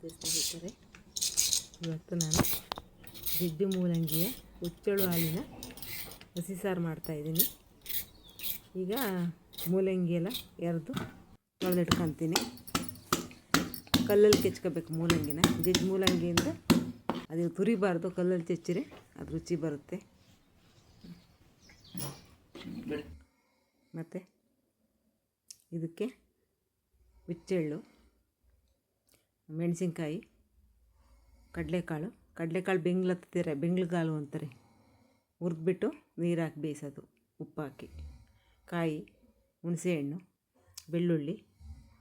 ಸ್ನೇಹಿತರೆ ಇವತ್ತು ನಾನು ಜಿಡ್ಡು ಮೂಲಂಗಿಯ ಉಚ್ಚಳು ಹಾಲಿನ ಹಸಿ ಸಾರು ಮಾಡ್ತಾಯಿದ್ದೀನಿ ಈಗ ಮೂಲಂಗಿ ಎಲ್ಲ ಎರೆದು ತೊಳೆದಿಟ್ಕೊತೀನಿ. ಕಲ್ಲಲ್ಲಿ ಕೆಚ್ಕೋಬೇಕು ಮೂಲಂಗಿನ. ಜಜ್ಜಿ ಮೂಲಂಗಿಯಿಂದ ಅದು ತುರಿಬಾರ್ದು, ಕಲ್ಲಲ್ಲಿ ಚೆಚ್ಚಿರೆ ಅದು ರುಚಿ ಬರುತ್ತೆ. ಮತ್ತು ಇದಕ್ಕೆ ಹುಚ್ಚೆಳ್ಳು. ಮೆಣಸಿನ್ಕಾಯಿ, ಕಡಲೆಕಾಳು ಕಡಲೆಕಾಳು ಬೆಂಗ್ಳು ಹತ್ತೀರ ಬೆಂಗ್ಳುಗಾಳು ಅಂತಾರೆ. ಹುರಿದ್ಬಿಟ್ಟು ನೀರು ಹಾಕಿ ಬೇಯಿಸೋದು, ಉಪ್ಪು ಹಾಕಿ. ಕಾಯಿ, ಹುಣಸೆಹಣ್ಣು, ಬೆಳ್ಳುಳ್ಳಿ,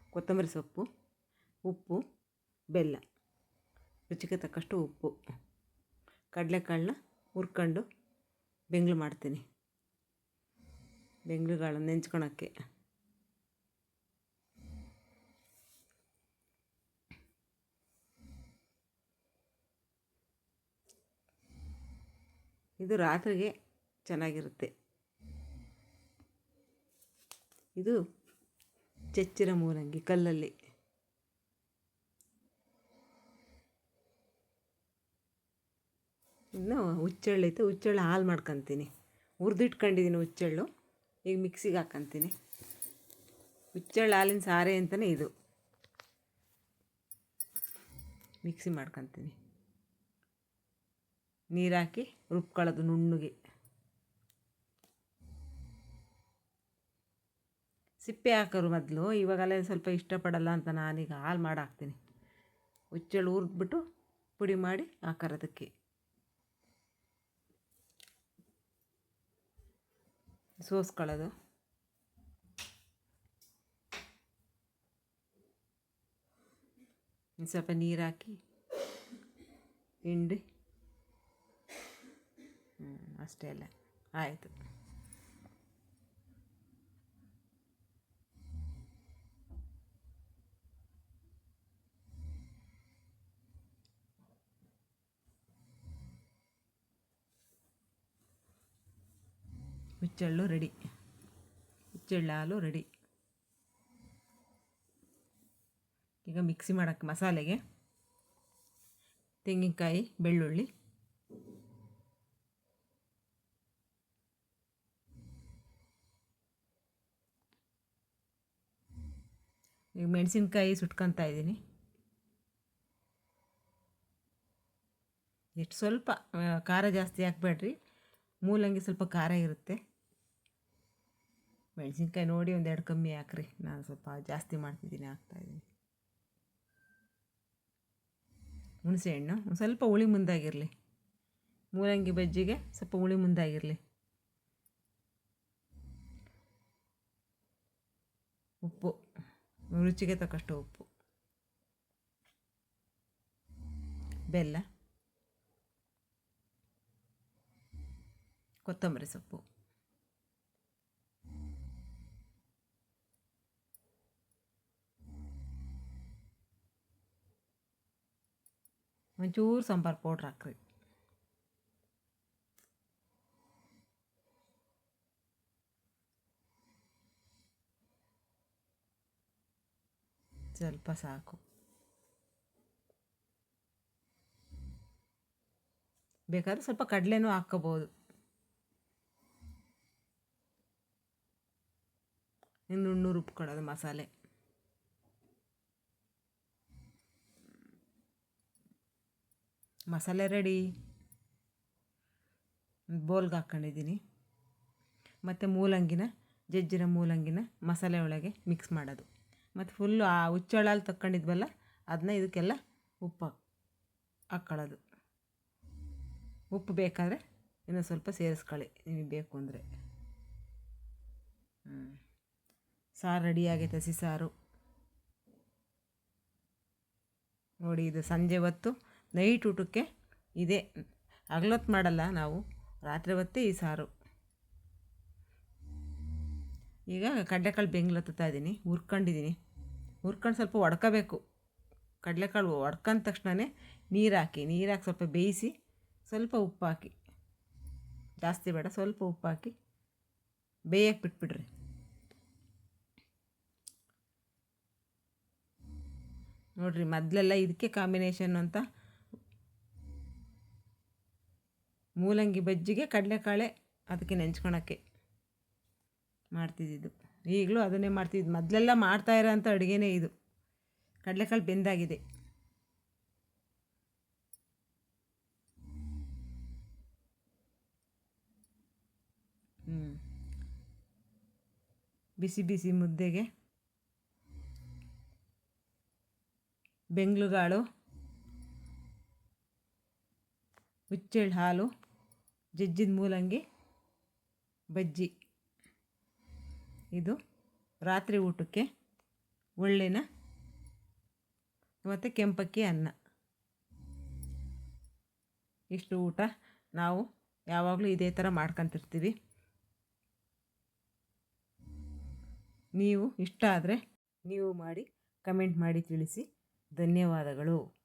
ಕೊತ್ತಂಬರಿ ಸೊಪ್ಪು, ಉಪ್ಪು, ಬೆಲ್ಲ. ರುಚಿಗೆ ತಕ್ಕಷ್ಟು ಉಪ್ಪು. ಕಡಲೆಕಾಳನ್ನ ಹುರ್ಕೊಂಡು ಬೆಂಗ್ಳು ಮಾಡ್ತೀನಿ. ಬೆಂಗ್ಳುಗಾಳು ನೆಂಚ್ಕೊಳಕ್ಕೆ. ಇದು ರಾತ್ರಿಗೆ ಚೆನ್ನಾಗಿರುತ್ತೆ. ಇದು ಚಚ್ಚಿರ ಮೂಲಂಗಿ ಕಲ್ಲಲ್ಲಿ. ಇನ್ನು ಹುಚ್ಚೆಳ್ಳು ಐತೆ, ಹುಚ್ಚೆಳ್ಳು ಹಾಲು ಮಾಡ್ಕೊತೀನಿ. ಹುರಿದಿಟ್ಕೊಂಡಿದ್ದೀನಿ ಹುಚ್ಚೆಳ್ಳು. ಈಗ ಮಿಕ್ಸಿಗೆ ಹಾಕ್ಕೊತೀನಿ ಹುಚ್ಚೆಳ್ಳು ಹಾಲಿನ ಸಾರೆ ಅಂತಲೇ ಇದು. ಮಿಕ್ಸಿ ಮಾಡ್ಕೊತೀನಿ. ನೀರು ಹಾಕಿ ರುಬ್ಕೊಳ್ಳೋದು ನುಣ್ಣಗೆ. ಸಿಪ್ಪೆ ಹಾಕೋರು ಮೊದಲು ಇವಾಗಲೇ ಸ್ವಲ್ಪ ಇಷ್ಟಪಡಲ್ಲ ಅಂತ ನಾನೀಗ ಹಾಲು ಮಾಡಿ ಹಾಕ್ತೀನಿ ಹುಚ್ಚೆಳ್ಳು ಹುರಿದ್ಬಿಟ್ಟು ಪುಡಿ ಮಾಡಿ ಹಾಕೋರೋದಕ್ಕೆ. ಸೋಸ್ಕೊಳ್ಳೋದು. ಸ್ವಲ್ಪ ನೀರು ಹಾಕಿ ಹಿಂಡಿ ಅಷ್ಟೇ ಅಲ್ಲ. ಆಯಿತು. ಹುಚ್ಚಳ್ಳು ರೆಡಿ. ಹುಚ್ಚೆಳ್ಳು ರೆಡಿ. ಈಗ ಮಿಕ್ಸಿ ಮಾಡೋಕ್ಕೆ ಮಸಾಲೆಗೆ ತೆಂಗಿನಕಾಯಿ ಬೆಳ್ಳುಳ್ಳಿ ಈಗ ಮೆಣಸಿನ್ಕಾಯಿ ಸುಟ್ಕೊತಾ ಇದ್ದೀನಿ. ಎಷ್ಟು ಸ್ವಲ್ಪ ಖಾರ ಜಾಸ್ತಿ ಹಾಕ್ಬೇಡ್ರಿ. ಮೂಲಂಗಿ ಸ್ವಲ್ಪ ಖಾರ ಇರುತ್ತೆ. ಮೆಣಸಿನ್ಕಾಯಿ ನೋಡಿ ಒಂದೆರಡು ಕಮ್ಮಿ ಹಾಕ್ರಿ. ನಾನು ಸ್ವಲ್ಪ ಜಾಸ್ತಿ ಮಾಡ್ತಿದ್ದೀನಿ ಹಾಕ್ತಾಯಿದ್ದೀನಿ ಹುಣಸೆಹಣ್ಣು ಒಂದು ಸ್ವಲ್ಪ ಹುಳಿ ಮುಂದಾಗಿರಲಿ. ಮೂಲಂಗಿ ಬಜ್ಜಿಗೆ ಸ್ವಲ್ಪ ಹುಳಿ ಮುಂದಾಗಿರಲಿ ಉಪ್ಪು ರುಚಿಗೆ ತಕ್ಕಷ್ಟು ಉಪ್ಪು. ಬೆಲ್ಲ. ಕೊತ್ತಂಬರಿ ಸೊಪ್ಪು. ಒಂಚೂರು ಸಾಂಬಾರು ಪೌಡ್ರ್ ಹಾಕ್ರಿ. ಸ್ವಲ್ಪ ಸಾಕು ಬೇಕಾದ್ರೆ ಸ್ವಲ್ಪ ಕಡಲೆನೂ ಹಾಕ್ಕೋಬೋದು ಇನ್ನು ನುಣ್ಣು ರುಬ್ಕೊಳ್ಳೋದು ಮಸಾಲೆ ಮಸಾಲೆ ರೆಡಿ ಬೋಲ್ಗೆ ಹಾಕ್ಕೊಂಡಿದ್ದೀನಿ ಮತ್ತು ಮೂಲಂಗಿನ, ಜಜ್ಜಿನ ಮೂಲಂಗಿನ ಮಸಾಲೆ ಒಳಗೆ ಮಿಕ್ಸ್ ಮಾಡೋದು. ಮತ್ತು ಫುಲ್ಲು ಆ ಹುಚ್ಚೊಳಲ್ಲಿ ತಕ್ಕೊಂಡಿದ್ವಲ್ಲ ಅದನ್ನ ಇದಕ್ಕೆಲ್ಲ ಉಪ್ಪು ಹಾಕ್ಕೊಳ್ಳೋದು ಉಪ್ಪು ಬೇಕಾದರೆ ಇನ್ನೂ ಸ್ವಲ್ಪ ಸೇರಿಸ್ಕೊಳ್ಳಿ, ನಿಮಗೆ ಬೇಕು ಅಂದರೆ. ಹ್ಞೂ ಸಾರು ರೆಡಿ ಆಗೈತೆ ಹಸಿ ಸಾರು. ನೋಡಿ, ಇದು ಸಂಜೆ ಹೊತ್ತು ನೈಟ್ ಊಟಕ್ಕೆ ಇದೆ. ಹಗಲೊತ್ತು ಮಾಡಲ್ಲ ನಾವು, ರಾತ್ರಿ ಹೊತ್ತೇ ಈ ಸಾರು. ಈಗ ಕಡ್ಲೆಕಾಳು ಬೆಂಗ್ಳು ಹತ್ತುತ್ತಾ ಇದ್ದೀನಿ ಹುರ್ಕೊಂಡಿದ್ದೀನಿ ಹುರ್ಕೊಂಡು ಸ್ವಲ್ಪ ಒಡ್ಕೋಬೇಕು. ಕಡಲೆಕಾಳು ಒಡ್ಕೊಂಡ ತಕ್ಷಣವೇ ನೀರು ಹಾಕಿ ನೀರು ಹಾಕಿ ಸ್ವಲ್ಪ ಬೇಯಿಸಿ ಸ್ವಲ್ಪ ಉಪ್ಪು ಹಾಕಿ. ಜಾಸ್ತಿ ಬೇಡ, ಸ್ವಲ್ಪ ಉಪ್ಪು ಹಾಕಿ ಬೇಯಕ್ಕೆ ಬಿಟ್ಬಿಡ್ರಿ. ನೋಡಿರಿ ಮೊದಲೆಲ್ಲ ಇದಕ್ಕೆ ಕಾಂಬಿನೇಷನ್ ಅಂತ ಮೂಲಂಗಿ ಬಜ್ಜಿಗೆ ಕಡಲೆಕಾಳೆ ಅದಕ್ಕೆ ನೆಂಚ್ಕೊಳಕ್ಕೆ ಮಾಡ್ತಿದ್ದಿದ್ದು. ಈಗಲೂ ಅದನ್ನೇ ಮಾಡ್ತಿದ್ದು ಮೊದಲೆಲ್ಲ ಮಾಡ್ತಾ ಇರೋಂಥ ಅಡುಗೆನೇ ಇದು. ಕಡಲೆಕಾಳು ಬೆಂದಾಗಿದೆ. ಹ್ಞೂ ಬಿಸಿ ಬಿಸಿ ಮುದ್ದೆಗೆ. ಬೆಂಗ್ಳುಗಾಳು. ಹುಚ್ಚೆಳ್ಳು ಹಾಲು. ಜಜ್ಜಿದ ಮೂಲಂಗಿ. ಬಜ್ಜಿ. ಇದು ರಾತ್ರಿ ಊಟಕ್ಕೆ ಒಳ್ಳೆನ ಮತ್ತು ಕೆಂಪಕ್ಕಿ ಅನ್ನ. ಇಷ್ಟು ಊಟ ನಾವು ಯಾವಾಗಲೂ ಇದೇ ಥರ ಮಾಡ್ಕೊತಿರ್ತೀವಿ. ನೀವು ಇಷ್ಟ ಆದರೆ ನೀವು ಮಾಡಿ ಕಮೆಂಟ್ ಮಾಡಿ ತಿಳಿಸಿ. ಧನ್ಯವಾದಗಳು.